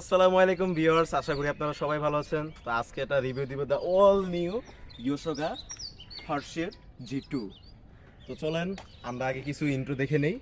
আসসালামু আলাইকুম ভিউয়ার্স, আশা করি আপনারা সবাই ভালো আছেন। তো আজকে এটা রিভিউ দিব দ্য অল নিউ ইউসোগা হার্শের জি টু তো চলেন, আমরা আগে কিছু ইন্ট্রো দেখে নেই।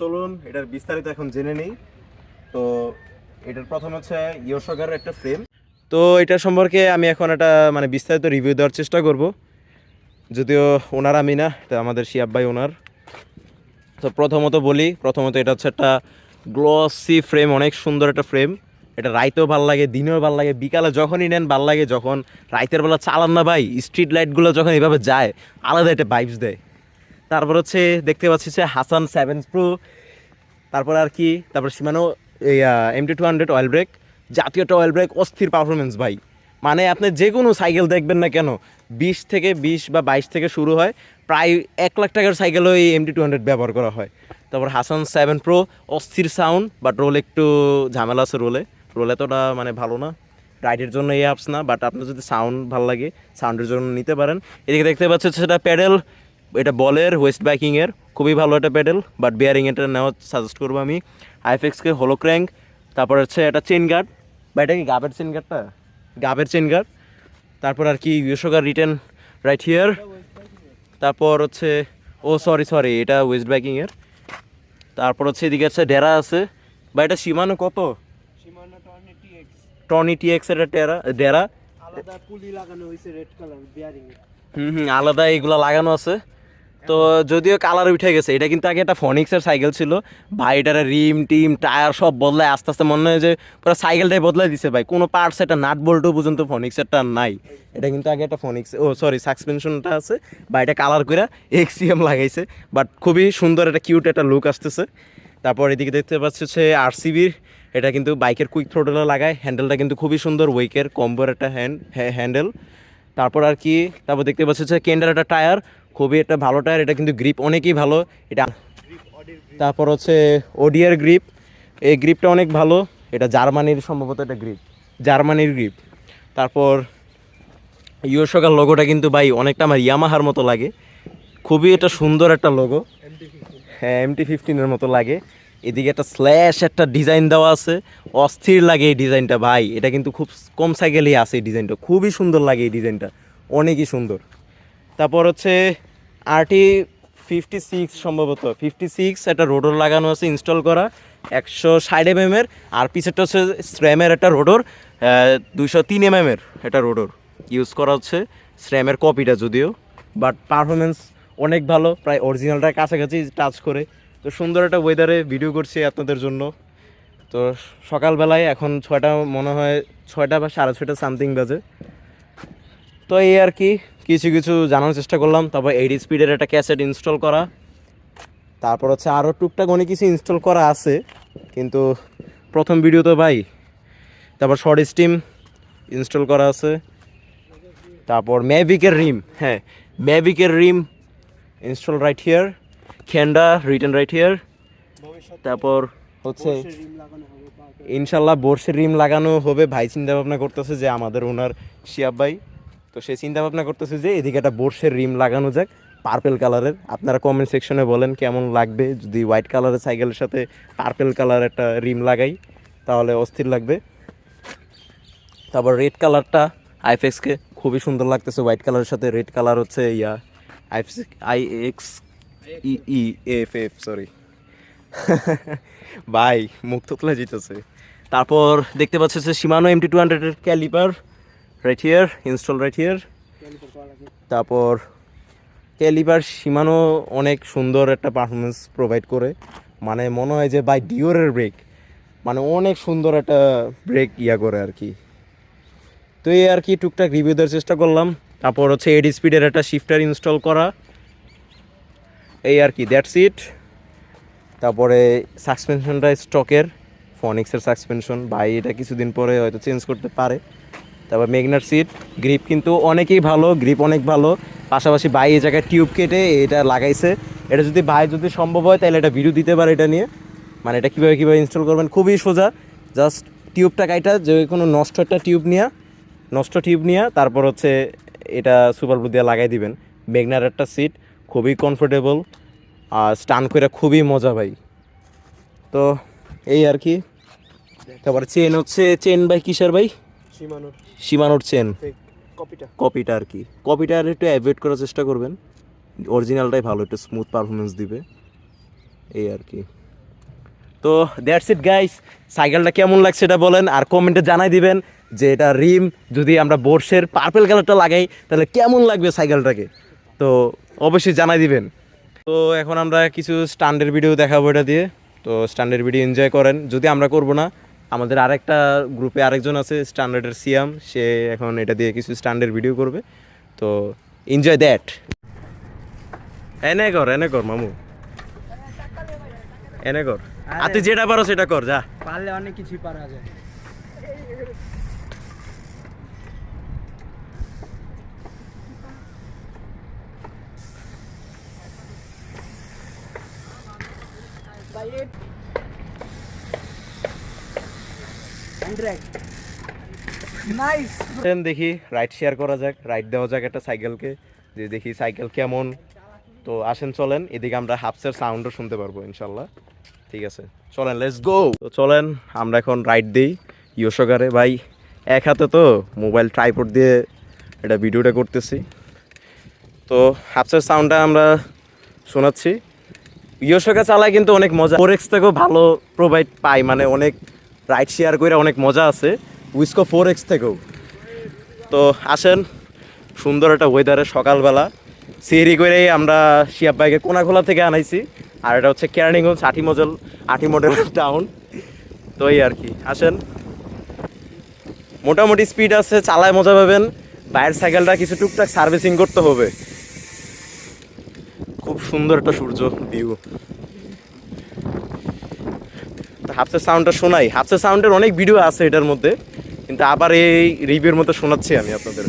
চলুন, এটার বিস্তারিত এখন জেনে নেই। তো এটার প্রথম হচ্ছে ইয়োসোগার একটা ফ্রেম তো এটা সম্পর্কে আমি এখন একটা মানে বিস্তারিত রিভিউ দেওয়ার চেষ্টা করব। যদিও ওনার আমি না, তো আমাদের শিয়াব ভাই ওনার। তো প্রথমত বলি, প্রথমত এটা হচ্ছে একটা গ্লসি ফ্রেম অনেক সুন্দর একটা ফ্রেম এটা রাইতেও ভালো লাগে, দিনেও ভালো লাগে, বিকালে যখনই নেন ভালো লাগে, যখন রাইতের বেলা চালান না ভাই স্ট্রিট লাইটগুলো যখন এভাবে যায়, আলাদা একটা বাইবস দেয়। তারপর হচ্ছে দেখতে পাচ্ছি যে হাসান সেভেন প্রো তারপর আর কি, তারপর Shimano M T two hundred oil brake জাতীয় অয়েল ব্রেক অস্থির পারফরমেন্স ভাই। মানে আপনি যে কোনো সাইকেল দেখবেন না কেন, বিশ থেকে বিশ বা বাইশ থেকে শুরু হয়, প্রায় এক লাখ টাকার সাইকেলও এই এম টি টু হান্ড্রেড ব্যবহার করা হয়। তারপর হাসান সেভেন প্রো অস্থির সাউন্ড বাট রোল একটু ঝামেলা আছে রোলে রোল এতটা মানে ভালো না। রাইডের জন্য এই অ্যাপস না বাট আপনার যদি সাউন্ড ভালো লাগে সাউন্ডের জন্য নিতে পারেন। এদিকে দেখতে পাচ্ছেন সেটা প্যাডেল এটা বলের ওয়েস্ট বাইকিংয়ের খুবই ভালো একটা প্যাডেল বাট বিয়ারিং এটা নেওয়া সাজেস্ট করব আমি। আইফেক্সকে হলো ক্র্যাঙ্ক তারপর হচ্ছে এটা চেন গার্ড বা এটা কি গাবের চেন গার্ডটা গাবের চেন গার্ড তারপর আর কি ইউসোগার রিটার্ন রাইট হিয়ার তারপর হচ্ছে ও সরি সরি এটা ওয়েস্ট বাইকিংয়ের তারপর হচ্ছে এদিকে আছে ডেরা আছে। বা এটা সীমানো কত? টনি টিএক্স এর টেরা ডেরা আলাদা পুলি লাগানো হয়েছে রেড কালার বিয়ারিং হুম হুম আলাদা এগুলো লাগানো আছে। তো যদিও কালার উঠে গেছে, এটা কিন্তু আগে একটা ফনিক্সের সাইকেল ছিল। ভাই, এটার রিম টিম টায়ার সব বদলায়, আস্তে আস্তে মনে হয় যে পুরো সাইকেলটাই বদলাই দিছে ভাই। কোনো পার্টস একটা নাট বল্টও পর্যন্ত ফনিক্সেরটা নাই। এটা কিন্তু আগে একটা ফনিক্স ও সরি সাসপেনশনটা আছে। বা এটা কালার করে এক্সিএম লাগাইছে। বাট খুবই সুন্দর একটা কিউট একটা লুক আসতেছে। তারপর এদিকে দেখতে পাচ্ছি হচ্ছে আরসিবির এটা কিন্তু বাইকের কুইক থ্রোটলে লাগায়। হ্যান্ডেলটা কিন্তু খুবই সুন্দর ওয়েকের কম্বোর একটা হ্যান্ড হ্যান্ডেল তারপর আর কি, তারপর দেখতে পাচ্ছি হচ্ছে কেন্ডার একটা টায়ার খুবই একটা ভালো টায়ার, এটা কিন্তু গ্রিপ অনেকই ভালো। এটা তারপর হচ্ছে ওডিয়ার গ্রিপ এই গ্রিপটা অনেক ভালো। এটা জার্মানির সম্ভবত এটা গ্রিপ জার্মানির গ্রিপ তারপর ইউসোকার লোগোটা কিন্তু ভাই অনেকটা আমার ইয়ামাহার মতো লাগে। খুবই এটা সুন্দর একটা লোগো হ্যাঁ এমটি ফিফটিনের মতো লাগে। এদিকে একটা স্ল্যাশ একটা ডিজাইন দেওয়া আছে। অস্থির লাগে এই ডিজাইনটা ভাই। এটা কিন্তু খুব কম সাইকেলেই আছে এই ডিজাইনটা খুবই সুন্দর লাগে এই ডিজাইনটা অনেকই সুন্দর। তারপর হচ্ছে আরটি ফিফটি সিক্স সম্ভবত। ফিফটি সিক্স একটা রোডর লাগানো আছে ইনস্টল করা, একশো ষাট এম এর। আর পিছেরটা হচ্ছে স্র্যামের একটা রোডর দুশো তিন এম এর একটা রোডর ইউজ করা হচ্ছে স্র্যামের কপিটা যদিও। বাট পারফরমেন্স অনেক ভালো, প্রায় অরিজিনালটার কাছাকাছি টাচ করে। তো সুন্দর একটা ওয়েদারে ভিডিও করছি আপনাদের জন্য। তো সকালবেলায় এখন ছয়টা, মনে হয় ছয়টা বা সাড়ে ছয়টা সামথিং বাজে। তো এই আর কি কিছু কিছু জানার চেষ্টা করলাম। তারপর এইট স্পিডের একটা ক্যাসেট ইনস্টল করা। তারপর হচ্ছে আরও টুকটাক অনেক কিছু ইনস্টল করা আছে। কিন্তু প্রথম ভিডিও তো ভাই, তারপর শর্ট স্টিম ইনস্টল করা আছে। তারপর ম্যাভিকের রিম হ্যাঁ ম্যাভিকের রিম ইনস্টল রাইট হিয়ার খেন্ডা রিটার্ন রাইট হিয়ার তারপর হচ্ছে ইনশাল্লাহ বর্ষের রিম লাগানো হবে। ভাই, চিন্তা ভাবনা করতেছে যে আমাদের ওনার শিয়াব ভাই তো সেই চিন্তা ভাবনা করতেছে যে এদিকে একটা বর্ষের রিম লাগানো যাক পার্পেল কালারের আপনারা কমেন্ট সেকশনে বলেন কেমন লাগবে, যদি হোয়াইট কালারের সাইকেলের সাথে পার্পেল কালার একটা রিম লাগাই, তাহলে অস্থির লাগবে। তারপর রেড কালারটা আইফেক্সকে খুবই সুন্দর লাগতেছে হোয়াইট কালারের সাথে রেড কালার হচ্ছে ইয়া আইফ I X E E F F sorry ভাই, মুখ তুলে যেতেছে তারপর দেখতে পাচ্ছে সীমানো এমটি টু হান্ড্রেডের caliper right here install right here তারপর ক্যালিপার সীমানো অনেক সুন্দর একটা পারফরমেন্স প্রোভাইড করে। মানে মনে হয় যে বাই ডিওরের ব্রেক মানে অনেক সুন্দর একটা ব্রেক ইয়া করে আর কি। তো এই আর কি টুকটাক রিভিউ দেওয়ার চেষ্টা করলাম। তারপর হচ্ছে এইট স্পিডের একটা শিফটার ইনস্টল করা। এই আর কি দ্যাটস ইট তারপরে সাসপেনশনটা স্টকের ফনিক্সের সাসপেনশন ভাই, এটা কিছুদিন পরে হয়তো চেঞ্জ করতে পারে। তারপর মেগনার সিট গ্রিপ কিন্তু অনেকেই ভালো গ্রিপ অনেক ভালো। পাশাপাশি ভাই এই জায়গায় টিউব কেটে এটা লাগাইছে। এটা যদি ভাই যদি সম্ভব হয়, তাহলে এটা ভিডিও দিতে পারে এটা নিয়ে। মানে এটা কীভাবে কীভাবে ইনস্টল করবেন, খুবই সোজা। জাস্ট টিউবটা কাইটা, যে কোনো নষ্ট একটা টিউব নিয়ে, নষ্ট টিউব নিয়ে, তারপর হচ্ছে এটা সুপার ব্লু দিয়ে লাগাই দিবেন। মেগনার একটা সিট খুবই কমফোর্টেবল আর স্টান করে খুবই মজা ভাই। তো এই আর কি। তারপর চেন হচ্ছে চেন ভাই কিসের ভাই? সীমানোর সীমানোর চেন কপিটা কপিটা আর কি। কপিটা আর একটু অ্যাভয়েড করার চেষ্টা করবেন। অরিজিনালটাই ভালো একটু স্মুথ পারফরমেন্স দিবে। এই আর কি। তো দ্যাটস ইট গাইস সাইকেলটা কেমন লাগছে এটা বলেন আর কমেন্টে জানাই দিবেন যে এটা রিম যদি আমরা বোর্ডসের পার্পেল কালারটা লাগাই তাহলে কেমন লাগবে সাইকেলটাকে তো অবশ্যই জানাই দিবেন। তো এখন আমরা কিছু স্ট্যান্ডের ভিডিও দেখাবো এটা দিয়ে। তো স্ট্যান্ডের ভিডিও এনজয় করেন। যদি আমরা করব না আমাদের আরেকটা গ্রুপে আরেকজন আছে স্ট্যান্ডার্ডের সিয়াম। সে এখন এটা দিয়ে কিছু স্ট্যান্ডের ভিডিও করবে। তো এনজয় দ্যাট এনে কর এনে কর মামু। এনে কর। আর। তুই যেটা পারো সেটা কর যা। পারলে অনেক কিছুই পারা যায়। নাইস দেন দেখি রাইড শেয়ার করা যাক রাইড দেওয়া যাক একটা সাইকেলকে যে দেখি সাইকেল কেমন। তো আসেন, চলেন। এদিকে আমরা হাফসের সাউন্ডও শুনতে পারব, ইনশাল্লাহ। ঠিক আছে। চলেন লেটস গো তো চলেন, আমরা এখন রাইড দিই ইয়োসকারে ভাই, এক হাতে তো মোবাইল ট্রাইপড দিয়ে এটা ভিডিওটা করতেছি। তো হাফসের সাউন্ডটা আমরা শোনাচ্ছি। ইয়োসকা চালায় কিন্তু অনেক মজা। ফোরেক্স থেকেও ভালো প্রোভাইড পাই মানে অনেক রাইড শেয়ার করে অনেক মজা আছে। উইসকো ফোর এক্স থেকেও। তো আসেন, সুন্দর একটা ওয়েদারে সকালবেলা। সিঁড়ি করেই আমরা শিয়াব বাইকে কোনাখোলা থেকে আনাইছি। আর এটা হচ্ছে কেরানীগঞ্জ আটি মডেল আটি মডেল টাউন। তো এই আর কি, আসেন। মোটামুটি স্পিড আছে, চালায় মজা পাবেন। বাইরের সাইকেলটা কিছু টুকটাক সার্ভিসিং করতে হবে। খুব সুন্দর একটা সূর্য ভিউ হাফসের সাউন্ডটা শোনাই। হাফসের সাউন্ডের অনেক ভিডিও আছে এটার মধ্যে, কিন্তু আবার এই রিভিউর মতো শোনাচ্ছি আমি আপনাদের।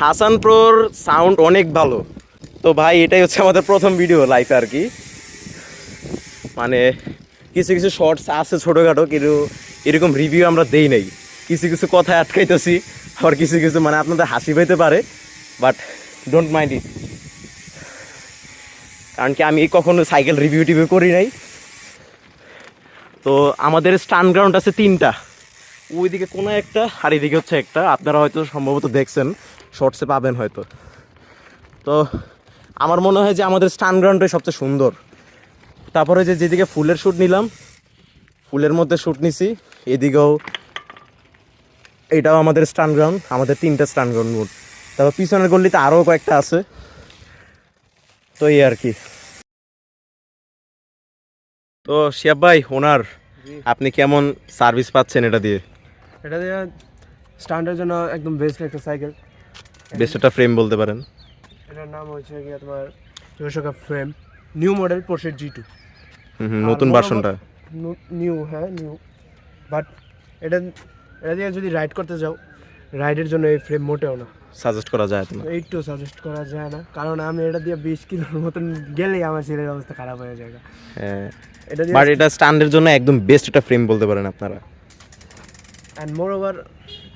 হাসান প্রোর সাউন্ড অনেক ভালো। তো ভাই, এটাই হচ্ছে আমাদের প্রথম ভিডিও লাইফে আর কি। মানে কিছু কিছু শর্টস আছে ছোটোখাটো, কিন্তু এরকম রিভিউ আমরা দেই নাই। কিছু কিছু কথায় আটকাইতেছি, আবার কিছু কিছু মানে আপনাদের হাসি পাইতে পারে বাট ডোন্ট মাইন্ড ইট কারণ কি আমি কখনো সাইকেল রিভিউ টিভিউ করি নাই। তো আমাদের স্টান গ্রাউন্ড আছে তিনটা। ওইদিকে কোনো একটা আর এদিকে হচ্ছে একটা। আপনারা হয়তো সম্ভবত দেখছেন শর্টসে পাবেন হয়তো। তো আমার মনে হয় যে আমাদের স্টান গ্রাউন্ডটাই সবচেয়ে সুন্দর। তারপরে যে যেদিকে ফুলের শ্যুট নিলাম, ফুলের মধ্যে শ্যুট নিছি, এদিকেও এটাও আমাদের স্টান গ্রাউন্ড আমাদের তিনটা স্টান গ্রাউন্ড মোট। তারপর পিছনের গল্লিতে আরও কয়েকটা আছে। তো এই আর কি। তো শিয়াব ভাই ওনার আপনি কেমন সার্ভিস পাচ্ছেন এটা দিয়ে? এটা দিয়ে স্ট্যান্ডের জন্য একদম বেস্ট একটা সাইকেল একটা ফ্রেম বলতে পারেন। এটার নাম হচ্ছে কি তোমার ইয়োশোকা ফ্রেম নিউ মডেল পোর্শের জি টু নতুন ভার্সনটা নিউ হ্যাঁ নিউ বাট এটা এটা দিয়ে যদি রাইড করতে যাও রাইডের জন্য এই ফ্রেম মোটেও না। সাজেস্ট করা যায় না এইটু সাজেস্ট করা যায় না। কারণ আমি এটা দিয়ে বিশ কিলোর মতন গেলেই আমার ছেলের অবস্থা খারাপ হয়ে যায় হ্যাঁ। এটা বাট এটা স্ট্যান্ডের জন্য একদম বেস্ট একটা ফ্রেম বলতে পারেন আপনারা। অ্যান্ড মোর ওভার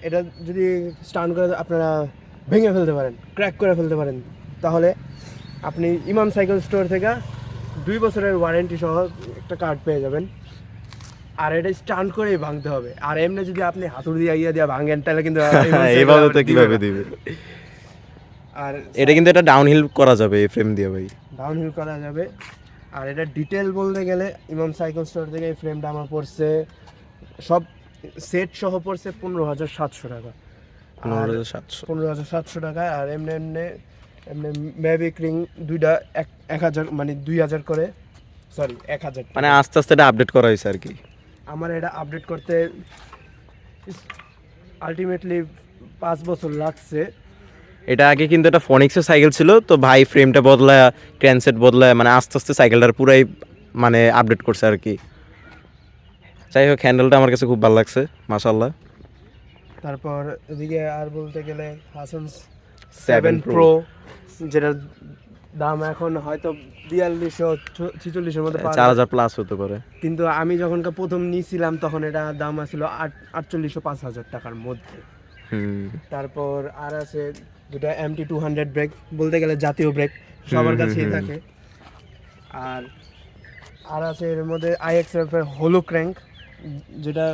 এটা যদি স্টার্ন করে আপনারা ভেঙে ফেলতে পারেন ক্র্যাক করে ফেলতে পারেন তাহলে আপনি ইমাম সাইকেল স্টোর থেকে দুই বছরের ওয়ারেন্টি সহ একটা কার্ড পেয়ে যাবেন। আর এটা স্টান্ট করেই ভাঙতে হবে। আর এমনি যদি আপনি হাতুড়ি দিয়ে ইয়ে দিয়ে ভাঙেন তাহলে কিন্তু এইভাবে তো কীভাবে দিবে? আর এটা কিন্তু এটা ডাউনহিল করা যাবে এই ফ্রেম দিয়ে ভাই। ডাউনহিল করা যাবে। আর এটা ডিটেল বলতে গেলে ইমাম সাইকেল স্টোর থেকে এই ফ্রেমটা আমার পড়ছে সব সেট সহ পড়ছে পনেরো হাজার সাতশো টাকা। পনেরো হাজার সাতশো। পনেরো হাজার সাতশো টাকায় আর এমনি এমনি এমনি ম্যাভিক রিং দুইটা এক এক হাজার মানে দুই হাজার করে সরি এক হাজার মানে আস্তে আস্তে এটা আপডেট করা হয়েছে আর কি। আমার এটা আপডেট করতে আলটিমেটলি পাঁচ বছর লাগছে। এটা আগে কিন্তু একটা ফনিক্সের সাইকেল ছিল তো ভাই ফ্রেমটা বদলায় ক্র্যানসেট বদলায় মানে আস্তে আস্তে সাইকেলটার পুরাই মানে আপডেট করছে আর কি। যাই হোক হ্যান্ডেলটা আমার কাছে খুব ভালো লাগছে মাশাল্লাহ তারপর এদিকে আর বলতে গেলে হাসান সেভেন প্রো যেটার দাম এখন হয়তো বিয়াল্লিশশো ছিচল্লিশের মধ্যে চার হাজার প্লাস হতে পারে। কিন্তু আমি যখন প্রথম নিয়েছিলাম তখন এটা দাম আছিল আট আটচল্লিশশো পাঁচ হাজার টাকার মধ্যে। তারপর আর আছে যেটা এমটি টু হান্ড্রেড ব্রেক বলতে গেলে জাতীয় ব্রেক সবার কাছেই থাকে। আর আর আছে এর মধ্যে আইএক্সএফ এর হোলো ক্র্যাঙ্ক যেটা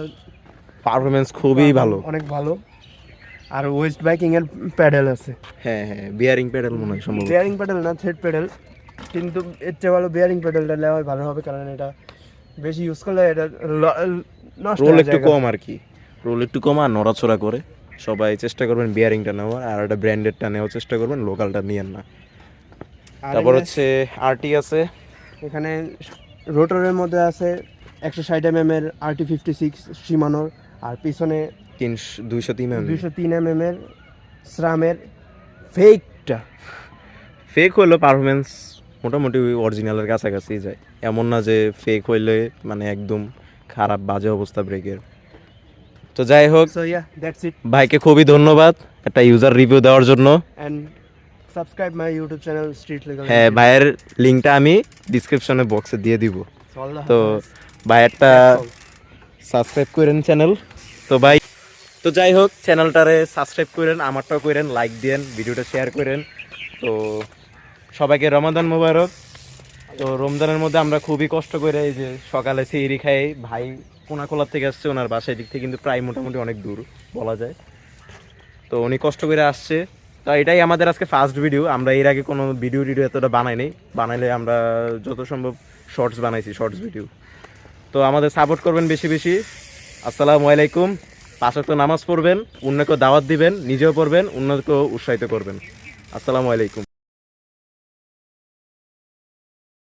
পারফরমেন্স খুবই ভালো। অনেক ভালো। আর ওয়েস্ট বাইকিং এর প্যাডেল আছে। হ্যাঁ হ্যাঁ বিয়ারিং প্যাডেল মনে হয় সম্ভব বিয়ারিং প্যাডেল না থ্রেড প্যাডেল। কিন্তু এর চেয়ে ভালো বিয়ারিং প্যাডেলটা নেওয়াই ভালো হবে কারণ এটা বেশি ইউজ করলে এটা রোল একটু কম আর কি। রোল একটু কম আর নড়াচড়া করে। সবাই চেষ্টা করবেন বিয়ারিংটা নেওয়ার আর একটা ব্র্যান্ডেডটা নেওয়ার চেষ্টা করবেন লোকালটা নিয়েন না। তারপর হচ্ছে আরটি আছে। এখানে রোটরের মধ্যে আছে একশো ষাট এম এম এর আরটি ফিফটি সিক্স সীমানোর আর পিছনে তিনশো দুইশো তিন দুইশো তিন এম এম এর স্রামের ফেকটা ফেক হইল পারফরমেন্স মোটামুটি অরিজিনালের কাছাকাছি যায়। এমন না যে ফেক হইলে মানে একদম খারাপ বাজে অবস্থা ব্রেকের তো যাই হোক ইয়া ভাইকে খুবই ধন্যবাদ একটা ইউজার রিভিউ দেওয়ার জন্য। Subscribe my YouTube channel street হ্যাঁ ভাইয়ের লিঙ্কটা আমি ডিসক্রিপশনে বক্সে দিয়ে দিব। তো ভাইয়েরটা সাবস্ক্রাইব করেন চ্যানেল। তো ভাই, তো যাই হোক, চ্যানেলটারে সাবস্ক্রাইব করেন, আমারটাও করেন, লাইক দেন, ভিডিওটা শেয়ার করেন। তো সবাইকে রমাদান মোবারক। তো রমজানের মধ্যে আমরা খুবই কষ্ট করে এই যে সকালে সিঁড়ি খাই। ভাই কোনাকোলা থেকে আসছে, ওনার বাসায় দিক থেকে কিন্তু প্রায় মোটামুটি অনেক দূর, বলা যায়। তো উনি কষ্ট করে আসছে। তো এটাই আমাদের আজকে ফার্স্ট ভিডিও আমরা এর আগে কোনো ভিডিও টিডিও এতটা বানাই নাই। বানাইলে আমরা যত সম্ভব শর্টস বানাইছি শর্টস ভিডিও তো আমাদের সাপোর্ট করবেন বেশি বেশি। আসসালামু আলাইকুম। পাঁচক তো নামাজ পড়বেন অন্যকে দাওয়াত দিবেন, নিজেও পড়বেন অন্যকেও উৎসাহিত করবেন। আসসালামু আলাইকুম।